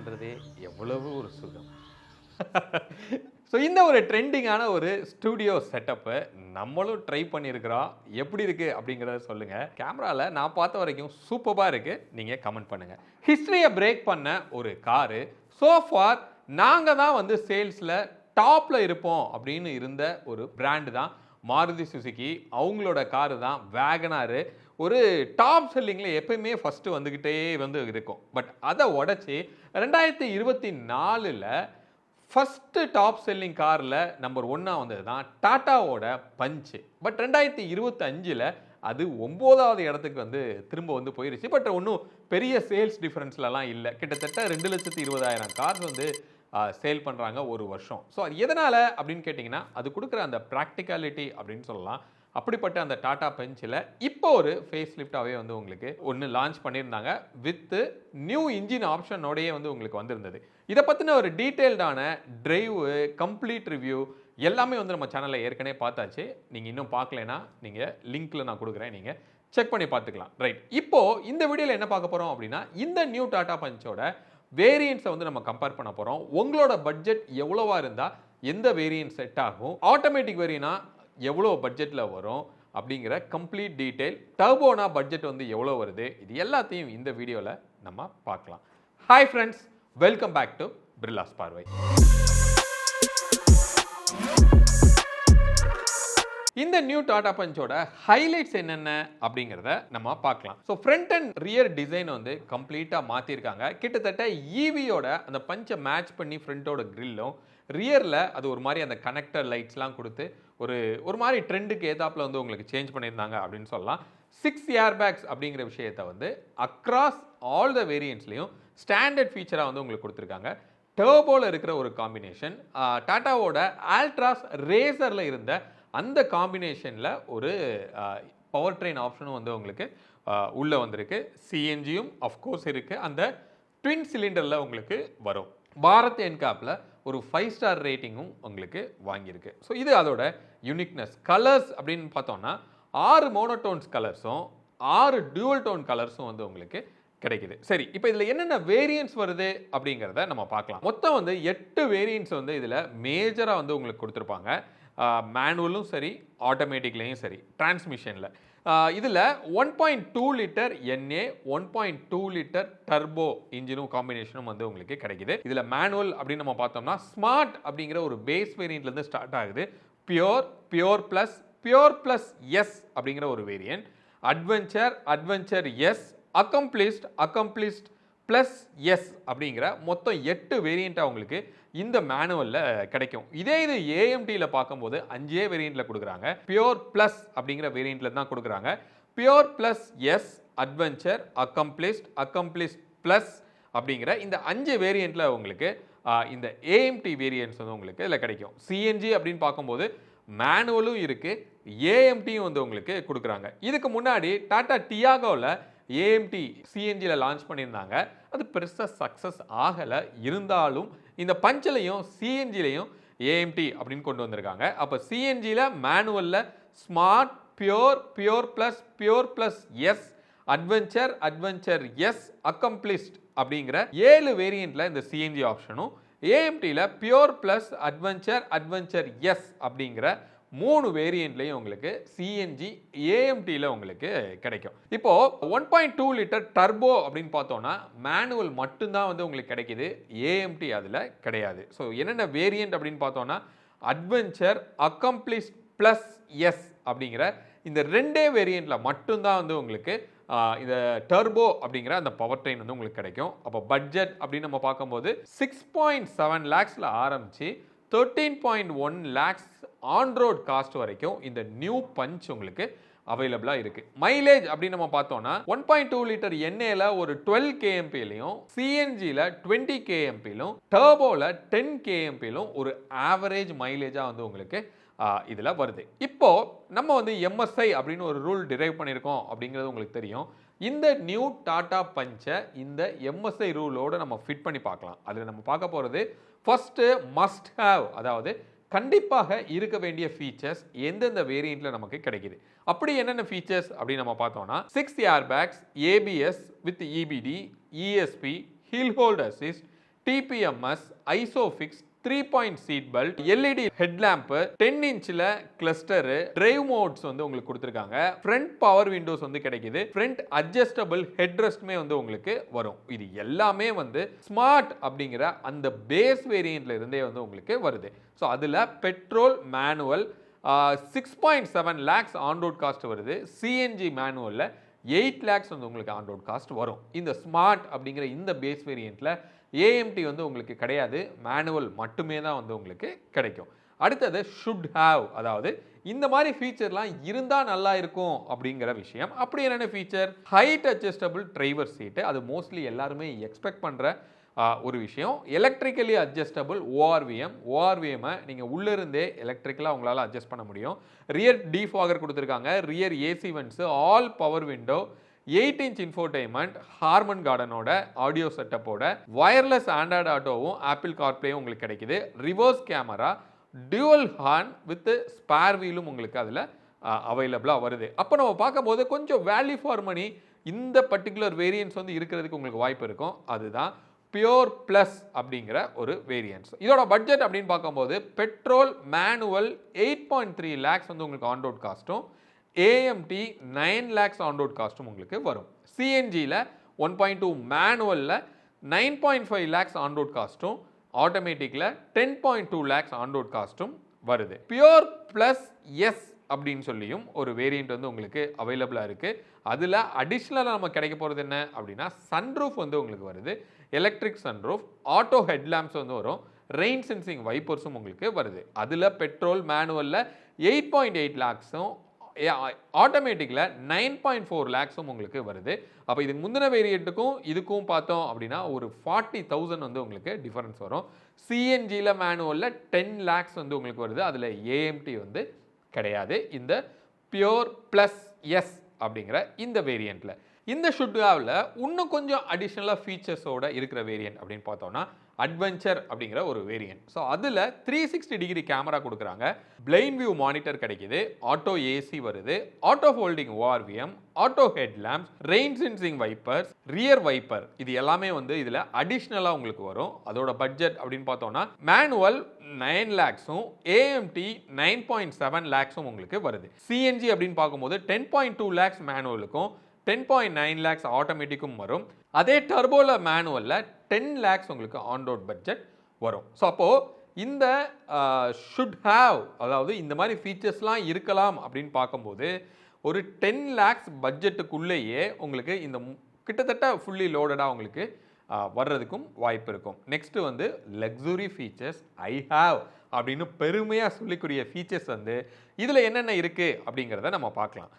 பண்ணுறதே எவ்வளவு ஒரு சுகம். ஸோ இந்த ஒரு ட்ரெண்டிங்கான ஒரு ஸ்டூடியோ செட்டப்பை நம்மளும் ட்ரை பண்ணியிருக்கிறோம் எப்படி இருக்குது அப்படிங்கிறத சொல்லுங்கள் கேமராவில் நான் பார்த்த வரைக்கும் சூப்பராக இருக்குது நீங்கள் கமெண்ட் பண்ணுங்கள் ஹிஸ்ட்ரியை பிரேக் பண்ண ஒரு காரு சோஃபார் நாங்கள் தான் வந்து சேல்ஸில் டாப்பில் இருப்போம் அப்படின்னு இருந்த ஒரு பிராண்டு தான் மாருதி சுசுகி. அவங்களோட காரு தான் வேகனாரு ஒரு டாப் செல்லிங்கில் எப்பயுமே ஃபஸ்ட்டு வந்துக்கிட்டே வந்து இருக்கும். பட் அதை உடச்சி ரெண்டாயிரத்தி இருபத்தி நாலில் ஃபஸ்ட்டு டாப் செல்லிங் காரில் நம்பர் ஒன்றா வந்தது தான் டாட்டாவோட பஞ்சு. பட் ரெண்டாயிரத்தி இருபத்தஞ்சில் அது ஒம்போதாவது இடத்துக்கு வந்து திரும்ப வந்து போயிருச்சு. பட் ஒன்றும் பெரிய சேல்ஸ் டிஃப்ரென்ஸ்லலாம் இல்லை. கிட்டத்தட்ட ரெண்டு லட்சத்தி இருபதாயிரம் கார்ஸ் வந்து சேல் பண்ணுறாங்க ஒரு வருஷம். ஸோ அது எதனால் அப்படின்னு கேட்டிங்கன்னா அது கொடுக்குற அந்த ப்ராக்டிகாலிட்டி அப்படின்னு சொல்லலாம். அப்படிப்பட்ட அந்த டாடா பெஞ்சில் இப்போ ஒரு ஃபேஸ் லிஃப்டாகவே வந்து உங்களுக்கு ஒன்று லான்ச் பண்ணியிருந்தாங்க வித்து நியூ இன்ஜின் ஆப்ஷனோடையே வந்து உங்களுக்கு வந்திருந்தது. இதை பற்றின ஒரு டீட்டெயில்டான ட்ரைவு கம்ப்ளீட் ரிவ்யூ எல்லாமே வந்து நம்ம சேனலில் ஏற்கனவே பார்த்தாச்சு. நீங்கள் இன்னும் பார்க்கலைன்னா நீங்கள் லிங்க்கில் நான் கொடுக்குறேன். நீங்கள் செக் பண்ணி பார்த்துக்கலாம். ரைட் இப்போது இந்த வீடியோவில் என்ன பார்க்க போகிறோம் அப்படின்னா இந்த நியூ டாடா பஞ்சோட வேரியன்ஸை வந்து நம்ம கம்பேர் பண்ண போகிறோம் உங்களோட பட்ஜெட் எவ்வளோவா இருந்தால் எந்த வேரியன்ட் செட் ஆகும்? ஆட்டோமேட்டிக் வேரியனா எவ்வளோ பட்ஜெட்டில் வரும் அப்படிங்கிற கம்ப்ளீட் டீட்டெயில் டர்போனா பட்ஜெட் வந்து எவ்வளோ வருது? இது எல்லாத்தையும் இந்த வீடியோவில் நம்ம பார்க்கலாம். Hi friends welcome back to Birla's Parvai இந்த நியூ டாடா பஞ்சோட ஹைலைட்ஸ் என்னென்ன அப்படிங்கிறத நம்ம பார்க்கலாம். So front and rear design வந்து கம்ப்ளீட்டாக மாற்றிருக்காங்க கிட்டத்தட்ட e ஈவியோட அந்த பஞ்சை மேட்ச் பண்ணி ஃப்ரண்ட்டோட க்ரில்லும் ரியரில் அது ஒரு மாதிரி அந்த கனெக்டர் லைட்ஸ்லாம் கொடுத்து ஒரு ஒரு மாதிரி ட்ரெண்டுக்கு ஏதாப்பில் வந்து உங்களுக்கு சேஞ்ச் பண்ணியிருந்தாங்க அப்படின்னு சொல்லலாம். சிக்ஸ் ஏர் பேக்ஸ் அப்படிங்கிற விஷயத்தை வந்து அக்ராஸ் ஆல் த வேரியன்ட்ஸ்லையும் ஸ்டாண்டர்ட் ஃபீச்சராக வந்து உங்களுக்கு கொடுத்துருக்காங்க. டேர்போவில் இருக்கிற ஒரு காம்பினேஷன் டாட்டாவோட ஆல்ட்ராஸ் ரேசரில் இருந்த அந்த காம்பினேஷனில் ஒரு பவர் ட்ரெயின் ஆப்ஷனும் வந்து உங்களுக்கு உள்ளே வந்திருக்கு. சிஎன்ஜியும் அஃப்கோர்ஸ் இருக்குது அந்த ட்வின் சிலிண்டரில் உங்களுக்கு வரும். பாரத் என்காப்பில் ஒரு ஃபைவ் ஸ்டார் ரேட்டிங்கும் உங்களுக்கு வாங்கியிருக்கு. ஸோ இது அதோட யூனிக்னஸ் கலர்ஸ் அப்படின்னு பார்த்தோம்னா ஆறு மோனோடோன்ஸ் கலர்ஸும் ஆறு டியூவல் டோன் கலர்ஸும் வந்து உங்களுக்கு கிடைக்குது. சரி இப்போ இதில் என்னென்ன வேரியன்ஸ் வருது அப்படிங்கிறத நம்ம பார்க்கலாம். மொத்தம் வந்து எட்டு வேரியன்ஸ் வந்து இதில் மேஜராக வந்து உங்களுக்கு கொடுத்துருப்பாங்க. மேனுவலும் சரி ஆட்டோமேட்டிக்லேயும் சரி டிரான்ஸ்மிஷனில் இதில் one point two litre NA one point two litre turbo இன்ஜினும் காம்பினேஷனும் வந்து உங்களுக்கு கிடைக்குது. இதில் மேனுவல் அப்படின்னு நம்ம பார்த்தோம்னா ஸ்மார்ட் அப்படிங்கிற ஒரு பேஸ் வேரியண்ட்லேருந்து ஸ்டார்ட் ஆகுது. Pure pure plus pure plus S அப்படிங்கிற ஒரு variant adventure adventure S accomplished accomplished plus S அப்படிங்கிற மொத்தம் எட்டு வேரியண்ட்டாக உங்களுக்கு இந்த மேனுவலில் கிடைக்கும். இதே இது ஏஎம்டியில் பார்க்கும்போது அஞ்சே வேரியண்ட்டில் கொடுக்குறாங்க. பியோர் ப்ளஸ் அப்படிங்கிற வேரியண்ட்டில் தான் கொடுக்குறாங்க. Pure plus S adventure accomplished accomplished plus அப்படிங்கிற இந்த அஞ்சு வேரியண்ட்டில் உங்களுக்கு இந்த ஏஎம்டி வேரியன்ட்ஸ் வந்து உங்களுக்கு இதில் கிடைக்கும். சிஎன்ஜி அப்படின்னு பார்க்கும்போது மேனுவலும் இருக்குது ஏஎம்டியும் வந்து உங்களுக்கு கொடுக்குறாங்க. இதுக்கு முன்னாடி டாடா டியாகோவில் ஏஎம்டி சிஎன்ஜியில் லான்ச் பண்ணியிருந்தாங்க. அது பெருசாக சக்ஸஸ் ஆகலை. இருந்தாலும் இந்த பஞ்சிலையும் சிஎன்ஜிலையும் ஏஎம்டி அப்படின்னு கொண்டு வந்திருக்காங்க. அப்போ சிஎன்ஜியில் மேனுவலில் smart pure pure plus pure plus S adventure adventure S accomplished அப்படிங்கிற ஏழு வேரியண்ட்டில் இந்த சிஎன்ஜி ஆப்ஷனும் ஏஎம்டியில் pure plus adventure adventure S அப்படிங்கிற மூணு வேரியண்ட்லேயும் உங்களுக்கு சிஎன்ஜி ஏஎம்டியில் உங்களுக்கு கிடைக்கும். இப்போது one point two litre turbo அப்படின்னு பார்த்தோன்னா மேனுவல் மட்டும்தான் வந்து உங்களுக்கு கிடைக்கிது. ஏஎம்டி அதில் கிடையாது. ஸோ என்னென்ன வேரியண்ட் அப்படின்னு பார்த்தோன்னா அட்வென்ச்சர் அக்கம்ப்ளிஷ் ப்ளஸ் எஸ் அப்படிங்கிற இந்த ரெண்டே வேரியண்ட்டில் மட்டும்தான் வந்து உங்களுக்கு இந்த டர்போ அப்படிங்கிற அந்த பவர் ட்ரெயின் வந்து உங்களுக்கு கிடைக்கும். அப்போ பட்ஜெட் அப்படின்னு நம்ம பார்க்கும்போது சிக்ஸ் பாயிண்ட் செவன் லேக்ஸில் ஆரம்பித்து thirteen point one lakhs on road cost வரைக்கும் இந்த நியூ பஞ்ச் உங்களுக்கு அவைலபிளாக இருக்குது மைலேஜ் அப்படின்னு நம்ம பார்த்தோம்னா ஒன் பாயிண்ட் டூ லிட்டர் எண்ணெயில் ஒரு டுவெல் கேஎம்பிலையும் சிஎன்ஜியில் டுவெண்ட்டி கேஎம்பிலும் டர்போவில் டென் கேஎம்பிலும் ஒரு ஆவரேஜ் மைலேஜாக வந்து உங்களுக்கு இதில் வருது. இப்போது நம்ம வந்து எம்எஸ்ஐ அப்படின்னு ஒரு ரூல் டிரைவ் பண்ணியிருக்கோம் அப்படிங்கிறது உங்களுக்கு தெரியும். இந்த நியூ டாட்டா பஞ்சை இந்த எம்எஸ்ஐ ரூலோடு நம்ம ஃபிட் பண்ணி பார்க்கலாம். அதில் நம்ம பார்க்க போகிறது ஃபஸ்ட்டு மஸ்ட் ஹேவ் அதாவது கண்டிப்பாக இருக்க வேண்டிய ஃபீச்சர்ஸ் எந்தெந்த வேரியண்ட்டில் நமக்கு கிடைக்குது. அப்படி என்னென்ன ஃபீச்சர்ஸ் அப்படின்னு நம்ம பார்த்தோம்னா six air bags ABS with EBD ESP hill hold assist TPMS Isofix three point seat belt LED headlamp ten இன்ச்சில் கிளஸ்டரு டிரைவ் மோட்ஸ் வந்து உங்களுக்கு கொடுத்துருக்காங்க. ஃப்ரண்ட் பவர் விண்டோஸ் வந்து கிடைக்குது. ஃப்ரண்ட் அட்ஜஸ்டபிள் ஹெட் ரெஸ்ட்மே வந்து உங்களுக்கு வரும். இது எல்லாமே வந்து ஸ்மார்ட் அப்படிங்கிற அந்த பேஸ் வேரியண்ட்ல இருந்தே வந்து உங்களுக்கு வருது. ஸோ அதில் petrol manual six point seven lakhs on road cost வருது. சிஎன்ஜி மேனுவலில் எயிட் லேக்ஸ் வந்து உங்களுக்கு ஆன் ரோட் காஸ்ட் வரும். இந்த ஸ்மார்ட் அப்படிங்கிற இந்த பேஸ் வேரியண்ட்டில் ஏஎம்டி வந்து உங்களுக்கு கிடையாது. மேனுவல் மட்டுமே தான் வந்து உங்களுக்கு கிடைக்கும். அடுத்தது ஷுட் ஹாவ் அதாவது இந்த மாதிரி ஃபீச்சர்லாம் இருந்தால் நல்லா இருக்கும் அப்படிங்கிற விஷயம். அப்படி என்னென்ன feature height adjustable driver seat அது மோஸ்ட்லி எல்லாருமே எக்ஸ்பெக்ட் பண்ணுற ஒரு விஷயம். எலக்ட்ரிக்கலி அட்ஜஸ்டபிள் ஓஆர்விஎம் ஓஆர்விஎம்மை நீங்கள் உள்ளிருந்தே எலக்ட்ரிக்கலாக உங்களால் அட்ஜஸ்ட் பண்ண முடியும். ரியர் டீஃபாகர் கொடுத்துருக்காங்க. Rear AC vents all power window eight inch infotainment Harman கார்டனோட audio செட்டப்போட வயர்லெஸ் ஆண்ட்ராய்டு ஆட்டோவும் ஆப்பிள் கார்ப்ளேயும் உங்களுக்கு கிடைக்குது. Reverse camera dual horn with spare வீலும் உங்களுக்கு அதில் அவைலபிளாக வருது. அப்போ நம்ம பார்க்கும்போது கொஞ்சம் வேல்யூ ஃபார் மணி இந்த பர்டிகுலர் வேரியன்ஸ் வந்து இருக்கிறதுக்கு உங்களுக்கு வாய்ப்பு இருக்கும். அதுதான் பியோர் ப்ளஸ் அப்படிங்கிற ஒரு வேரியன்ஸ் இதோட பட்ஜெட் அப்படின்னு பார்க்கும்போது petrol manual eight point three lakhs வந்து உங்களுக்கு on road காஸ்ட்டும் AMT nine lakhs on road காஸ்ட்டும் உங்களுக்கு வரும். சிஎன்ஜியில் one point two மேனுவலில் nine point five lakhs on road காஸ்ட்டும் ஆட்டோமேட்டிக்கில் ten point two lakhs on road காஸ்ட்டும் வருது. பியோர் ப்ளஸ் எஸ் அப்படின்னு சொல்லியும் ஒரு variant வந்து உங்களுக்கு அவைலபிளாக இருக்குது அதில் அடிஷ்னலாக நம்ம கிடைக்க போகிறது என்ன அப்படின்னா சன்ரூஃப் வந்து உங்களுக்கு வருது. எலக்ட்ரிக் சன்ரூஃப் ஆட்டோ ஹெட்லாம்ப்ஸ் வந்து வரும். ரெயின் சென்சிங் வைப்பர்ஸும் உங்களுக்கு வருது. அதில் பெட்ரோல் மேனுவலில் எயிட் பாயிண்ட் எயிட் லேக்ஸும் ஆட்டோமேட்டிக்கில் நைன் பாயிண்ட் ஃபோர் லேக்ஸும் உங்களுக்கு வருது. அப்போ இதுக்கு முந்தின வேரியண்ட்டுக்கும் இதுக்கும் பார்த்தோம் அப்படின்னா ஒரு ஃபார்ட்டி தௌசண்ட் வந்து உங்களுக்கு டிஃபரன்ஸ் வரும். சிஎன்ஜியில் மேனுவலில் டென் லேக்ஸ் வந்து உங்களுக்கு வருது. அதில் ஏஎம்டி வந்து கிடையாது. இந்த பியோர் ப்ளஸ் எஸ் அப்படிங்கிற இந்த வேரியண்ட்டில் இந்த ஷுட்காவில் இன்னும் கொஞ்சம் அடிஷ்னலாக ஃபீச்சர்ஸோட இருக்கிற வேரியண்ட் அப்படின்னு பார்த்தோம்னா அட்வென்ச்சர் அப்படிங்கிற ஒரு வேரியன்ட் ஸோ அதில் த்ரீ சிக்ஸ்டி டிகிரி கேமரா கொடுக்குறாங்க. பிளைன் வியூ மானிட்டர் கிடைக்குது. ஆட்டோ ஏசி வருது. Auto folding ORVM auto head lamps rain sensing wipers rear wiper இது எல்லாமே வந்து இதில் அடிஷ்னலாக உங்களுக்கு வரும். அதோட பட்ஜெட் அப்படின்னு பார்த்தோம்னா மேனுவல் நைன் லேக்ஸும் ஏஎம்டி நைன் பாயிண்ட் செவன் லேக்ஸும் உங்களுக்கு வருது. சிஎன்ஜி அப்படின்னு பார்க்கும்போது டென் பாயிண்ட் டூ லேக்ஸ் மேனுவலுக்கும் டென் பாயிண்ட் நைன் லேக்ஸ் ஆட்டோமேட்டிக்கும் வரும். அதே டர்போல மேனுவலில் டென் லேக்ஸ் உங்களுக்கு ஆன் ரோட் பட்ஜெட் வரும். ஸோ அப்போது இந்த ஷுட் ஹாவ் அதாவது இந்த மாதிரி ஃபீச்சர்ஸ்லாம் இருக்கலாம் அப்படின்னு பார்க்கும்போது ஒரு டென் லேக்ஸ் பட்ஜெட்டுக்குள்ளேயே உங்களுக்கு இந்த கிட்டத்தட்ட ஃபுல்லி லோடடாக உங்களுக்கு வர்றதுக்கும் வாய்ப்பு இருக்கும். நெக்ஸ்ட்டு வந்து லக்ஸுரி ஃபீச்சர்ஸ் ஐ ஹாவ் அப்படின்னு பெருமையாக சொல்லிக்கூடிய ஃபீச்சர்ஸ் வந்து இதில் என்னென்ன இருக்குது அப்படிங்கிறத நம்ம பார்க்கலாம்.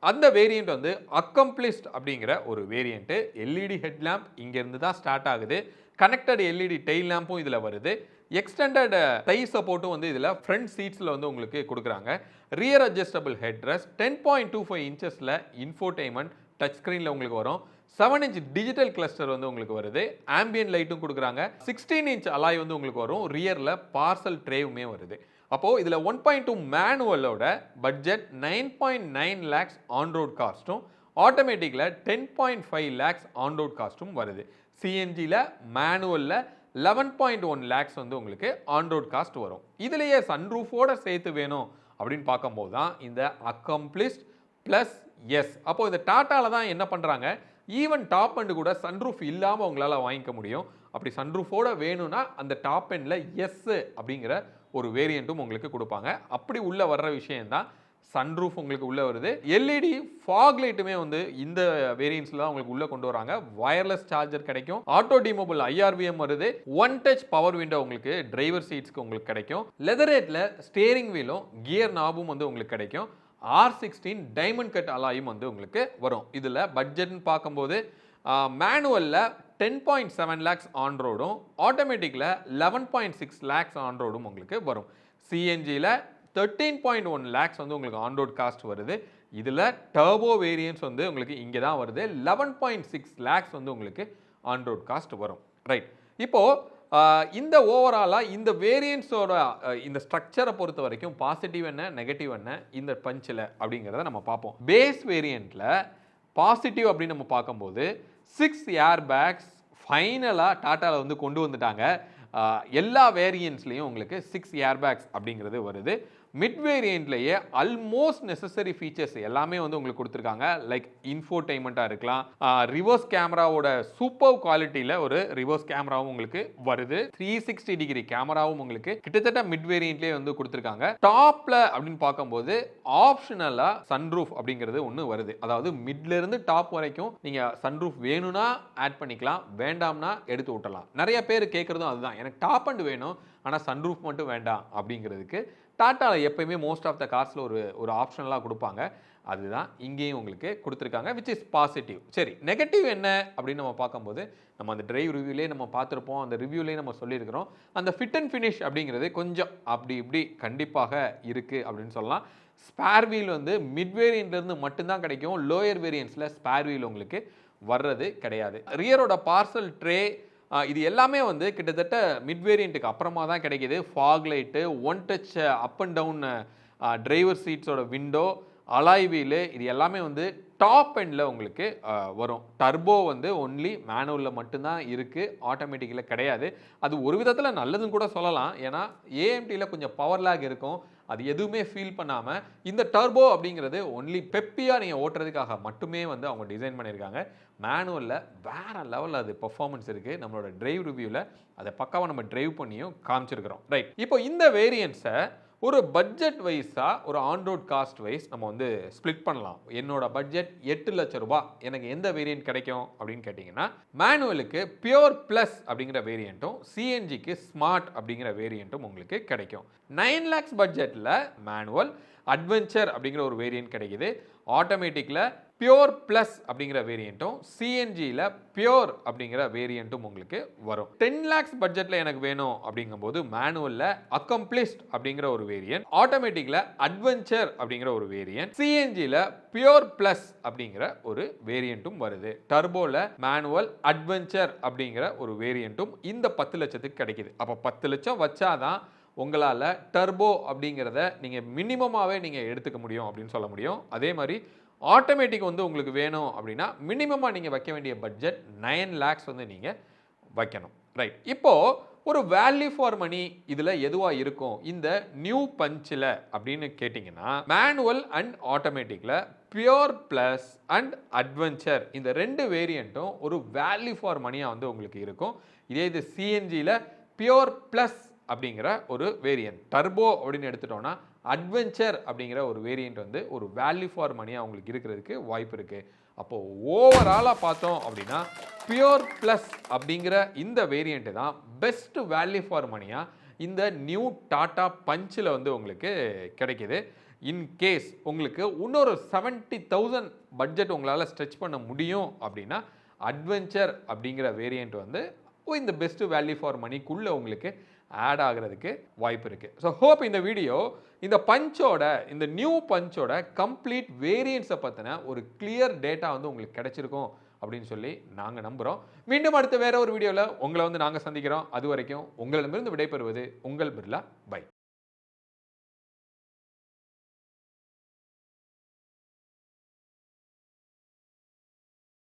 அந்த வேரியண்ட் வந்து அக்கம்ப்ளிஸ்ட் அப்படிங்கிற ஒரு வேரியண்ட்டு எல்இடி ஹெட்லாம்ப் இங்கேருந்து தான் ஸ்டார்ட் ஆகுது. கனெக்டட் எல்இடி டெயில் லேம்பும் இதில் வருது. எக்ஸ்டெண்டட் டை சப்போர்ட்டும் வந்து இதில் ஃப்ரண்ட் சீட்ஸில் வந்து உங்களுக்கு கொடுக்குறாங்க. Rear adjustable headrest ten point two five இன்ச்சஸில் infotainment touch ஸ்க்ரீனில் உங்களுக்கு வரும். செவன் இன்ச் டிஜிட்டல் கிளஸ்டர் வந்து உங்களுக்கு வருது. ஆம்பியன் லைட்டும் கொடுக்குறாங்க. சிக்ஸ்டீன் இன்ச் அலாய் வந்து உங்களுக்கு வரும். ரியரில் பார்சல் ட்ரேவுமே வருது. அப்போது இதில் one point two மேனுவலோட budget nine point nine lakhs on road காஸ்ட்டும் ஆட்டோமேட்டிக்கில் ten point five lakhs on road காஸ்ட்டும் வருது. சிஎன்ஜியில் மேனுவலில் லெவன் பாயிண்ட் ஒன் லேக்ஸ் வந்து உங்களுக்கு ஆன் ரோட் காஸ்ட் வரும். இதுலேயே சன்ரூஃபோட சேர்த்து வேணும் அப்படின்னு பார்க்கும்போது தான் இந்த அக்கம்ப்ளிஸ்ட் ப்ளஸ் எஸ் அப்போது இந்த டாட்டாவில் தான் என்ன பண்ணுறாங்க ஈவன் டாப் அண்டு கூட சன்ரூஃப் இல்லாமல் உங்களால் வாங்கிக்க முடியும். அப்படி சன்ரூஃபோட வேணும்னா அந்த டாப் எண்டில் எஸ்ஸு அப்படிங்கிற ஒரு வேரியண்ட்டும் உங்களுக்கு கொடுப்பாங்க. அப்படி உள்ளே வர்ற விஷயம்தான் சன்ரூஃப் உங்களுக்கு உள்ளே வருது. எல்இடி ஃபாக் லைட்டுமே வந்து இந்த வேரியன்ஸில் தான் உங்களுக்கு உள்ளே கொண்டு வராங்க. வயர்லெஸ் சார்ஜர் கிடைக்கும். ஆட்டோ டிமோபிள் ஐஆர்விஎம் வருது. ஒன் டச் பவர் விண்டோ உங்களுக்கு டிரைவர் சீட்ஸ்க்கு உங்களுக்கு கிடைக்கும். லெதரேட்டில் ஸ்டேரிங் வீலும் கியர் நாபும் வந்து உங்களுக்கு கிடைக்கும். ஆர் சிக்ஸ்டீன் டைமண்ட் கட் அலாயும் வந்து உங்களுக்கு வரும். இதில் பட்ஜெட்னு பார்க்கும்போது மேனுவலில் ten point seven lakhs on ரோடும் ஆட்டோமேட்டிக்கில் eleven point six lakhs on ரோடும் உங்களுக்கு வரும். சிஎன்ஜியில் தேர்ட்டீன் பாயிண்ட் ஒன் லேக்ஸ் வந்து உங்களுக்கு ஆன் ரோட் காஸ்ட் வருது. இதில் டர்போ வேரியன்ஸ் வந்து உங்களுக்கு இங்கே தான் வருது. லெவன் பாயிண்ட் சிக்ஸ் லேக்ஸ் வந்து உங்களுக்கு ஆன் ரோட் காஸ்ட் வரும். ரைட் இப்போது இந்த ஓவராலாக இந்த வேரியன்ஸோட இந்த ஸ்ட்ரக்சரை பொறுத்த வரைக்கும் பாசிட்டிவ் என்ன நெகட்டிவ் என்ன இந்த பஞ்சில் அப்படிங்கிறத நம்ம பார்ப்போம். பேஸ் வேரியண்ட்டில் பாசிட்டிவ் அப்படின்னு நம்ம பார்க்கும்போது சிக்ஸ் ஏர் பேக்ஸ் ஃபைனலாக டாட்டாவில் வந்து கொண்டு வந்துட்டாங்க. எல்லா வேரியன்ட்ஸ்லேயும் உங்களுக்கு சிக்ஸ் ஏர் பேக்ஸ் அப்படிங்கிறது வருது. மிட் வேரியண்ட்லேயே அல்மோஸ்ட் நெசசரி ஃபீச்சர்ஸ் எல்லாமே வந்து உங்களுக்கு கொடுத்துருக்காங்க. லைக் இன்ஃபோடைன்மெண்ட்டாக இருக்கலாம். ரிவர்ஸ் கேமராவோட சூப்பர் குவாலிட்டியில் ஒரு ரிவர்ஸ் கேமராவும் உங்களுக்கு வருது. த்ரீ சிக்ஸ்டி டிகிரி கேமராவும் உங்களுக்கு கிட்டத்தட்ட மிட் வேரியண்ட்லேயே வந்து கொடுத்துருக்காங்க. டாப்பில் அப்படின்னு பார்க்கும்போது ஆப்ஷனலாக சன்ரூஃப் அப்படிங்கிறது ஒன்று வருது. அதாவது மிட்லேருந்து டாப் வரைக்கும் நீங்கள் சன்ரூஃப் வேணும்னா ஆட் பண்ணிக்கலாம். வேண்டாம்னா எடுத்து விட்டலாம் நிறைய பேர் கேட்குறதும் அதுதான். எனக்கு டாப் அண்ட் வேணும் ஆனால் சன்ரூஃப் மட்டும் வேண்டாம் அப்படிங்கிறதுக்கு டாட்டாவில் எப்பயுமே மோஸ்ட் ஆஃப் த கார்ஸில் ஒரு ஒரு ஆப்ஷன்லாம் கொடுப்பாங்க. அதுதான் இங்கேயும் உங்களுக்கு கொடுத்துருக்காங்க விச் இஸ் பாசிட்டிவ் சரி நெகட்டிவ் என்ன அப்படின்னு நம்ம பார்க்கும்போது நம்ம அந்த டிரைவ் ரிவ்யூலேயே நம்ம பார்த்துருப்போம் அந்த ரிவ்யூலேயே நம்ம சொல்லியிருக்கிறோம். அந்த ஃபிட் அண்ட் ஃபினிஷ் அப்படிங்கிறது கொஞ்சம் அப்படி இப்படி கண்டிப்பாக இருக்குது அப்படின்னு சொல்லலாம். ஸ்பேர் வீல் வந்து மிட் வேரியன்ட்லேருந்து மட்டும்தான் கிடைக்கும். லோயர் வேரியன்ஸில் ஸ்பேர் வீல் உங்களுக்கு வர்றது கிடையாது. ரியரோட பார்சல் ட்ரே இது எல்லாமே வந்து கிட்டத்தட்ட மிட் வேரியண்ட்டுக்கு அப்புறமா தான் கிடைக்கிது. Fog light one touch up and down driver சீட்ஸோட window alloy wheel இது எல்லாமே வந்து டாப் எண்டில் உங்களுக்கு வரும். டர்போ வந்து ஒன்லி மேனுவலில் மட்டும்தான் இருக்குது ஆட்டோமேட்டிக்கில் கிடையாது. அது ஒரு விதத்தில் நல்லதுன்னு கூட சொல்லலாம். ஏன்னா ஏஎம்டியில் கொஞ்சம் பவர் லேக் இருக்கும். அது எதுவுமே ஃபீல் பண்ணாமல் இந்த டர்போ அப்படிங்கிறது ஒன்லி பெப்பியாக நீங்கள் ஓட்டுறதுக்காக மட்டுமே வந்து அவங்க டிசைன் பண்ணியிருக்காங்க. மேனுவலில் வேறு லெவலில் அது பெர்ஃபார்மன்ஸ் இருக்குது நம்மளோட டிரைவ் ரிவ்யூவில் அதை பக்காவாக நம்ம டிரைவ் பண்ணியும் காமிச்சிருக்கிறோம். ரைட் இப்போ இந்த வேரியன்ஸை ஒரு பட்ஜெட் வைஸாக ஒரு ஆன் ரோட் காஸ்ட் வைஸ் நம்ம வந்து ஸ்ப்ளிட் பண்ணலாம். என்னோட பட்ஜெட் எட்டு லட்ச ரூபாய் எனக்கு எந்த வேரியன்ட் கிடைக்கும் அப்படின்னு கேட்டிங்கன்னா மேனுவலுக்கு பியோர் ப்ளஸ் அப்படிங்கிற வேரியண்ட்டும் சிஎன்ஜிக்கு ஸ்மார்ட் அப்படிங்கிற வேரியண்ட்டும் உங்களுக்கு கிடைக்கும். நைன் லேக்ஸ் பட்ஜெட்டில் மேனுவல் அட்வென்ச்சர் அப்படிங்கிற ஒரு வேரியன்ட் கிடைக்குது. ஆட்டோமேட்டிக்கில் பியோர் ப்ளஸ் அப்படிங்கிற வேரியண்ட்டும் சிஎன்ஜியில் பியோர் அப்படிங்கிற வேரியண்ட்டும் உங்களுக்கு வரும். டென் லேக்ஸ் பட்ஜெட்டில் எனக்கு வேணும் அப்படிங்கும்போது மேனுவலில் அக்கம்ப்ளிஸ்ட் அப்படிங்கிற ஒரு வேரியன்ட் ஆட்டோமேட்டிக்கில் அட்வென்ச்சர் அப்படிங்கிற ஒரு வேரியன்ட் சிஎன்ஜியில் பியோர் ப்ளஸ் அப்படிங்கிற ஒரு வேரியண்ட்டும் வருது. டர்போவில் மேனுவல் அட்வென்ச்சர் அப்படிங்கிற ஒரு வேரியண்ட்டும் இந்த பத்து லட்சத்துக்கு கிடைக்குது. அப்போ பத்து லட்சம் வச்சாதான் உங்களால் டர்போ அப்படிங்கிறத நீங்கள் மினிமமாகவே நீங்கள் எடுத்துக்க முடியும் அப்படின்னு சொல்ல முடியும். அதே மாதிரி ஆட்டோமேட்டிக் வந்து உங்களுக்கு வேணும் அப்படின்னா மினிமமாக நீங்கள் வைக்க வேண்டிய பட்ஜெட் நைன் லேக்ஸ் வந்து நீங்கள் வைக்கணும். ரைட் இப்போது ஒரு வேல்யூ ஃபார் மணி இதில் எதுவாக இருக்கும்? இந்த நியூ பஞ்சில் அப்படின்னு கேட்டிங்கன்னா மேனுவல் அண்ட் ஆட்டோமேட்டிக்கில் பியோர் ப்ளஸ் அண்ட் அட்வென்ச்சர் இந்த ரெண்டு வேரியண்ட்டும் ஒரு வேல்யூ ஃபார் மணியாக வந்து உங்களுக்கு இருக்கும். இதே இது சிஎன்ஜியில் பியோர் ப்ளஸ் அப்படிங்கிற ஒரு வேரியன்ட் டர்போ அப்படின்னு எடுத்துட்டோம்னா அட்வென்ச்சர் அப்படிங்கிற ஒரு வேரியண்ட் வந்து ஒரு வேல்யூ ஃபார் மணியாக உங்களுக்கு இருக்கிறதுக்கு வாய்ப்பு இருக்குது அப்போது ஓவராலாக பார்த்தோம் அப்படின்னா பியோர் ப்ளஸ் அப்படிங்கிற இந்த வேரியண்ட்டு தான் பெஸ்ட் வேல்யூ ஃபார் மணியாக இந்த நியூ டாட்டா பஞ்சில் வந்து உங்களுக்கு கிடைக்கிது. இன்கேஸ் உங்களுக்கு இன்னொரு செவன்ட்டி தௌசண்ட் பட்ஜெட் உங்களால் ஸ்ட்ரெச் பண்ண முடியும் அப்படின்னா அட்வென்ச்சர் அப்படிங்கிற வேரியண்ட் வந்து இந்த பெஸ்ட்டு வேல்யூ ஃபார் மணிக்குள்ளே உங்களுக்கு ஆட் ஆகிறதுக்கு வாய்ப்பு இருக்குது ஸோ ஹோப் இந்த வீடியோ இந்த பஞ்சோட இந்த நியூ பஞ்சோட கம்ப்ளீட் வேரியன்ஸை பற்றின ஒரு கிளியர் டேட்டா வந்து உங்களுக்கு கிடைச்சிருக்கும் அப்படின்னு சொல்லி நாங்கள் நம்புகிறோம் மீண்டும் அடுத்த வேற ஒரு வீடியோவில் உங்களை வந்து நாங்கள் சந்திக்கிறோம். அது வரைக்கும் உங்களிடமிருந்து விடைபெறுவது உங்கள் பிர்லா. பை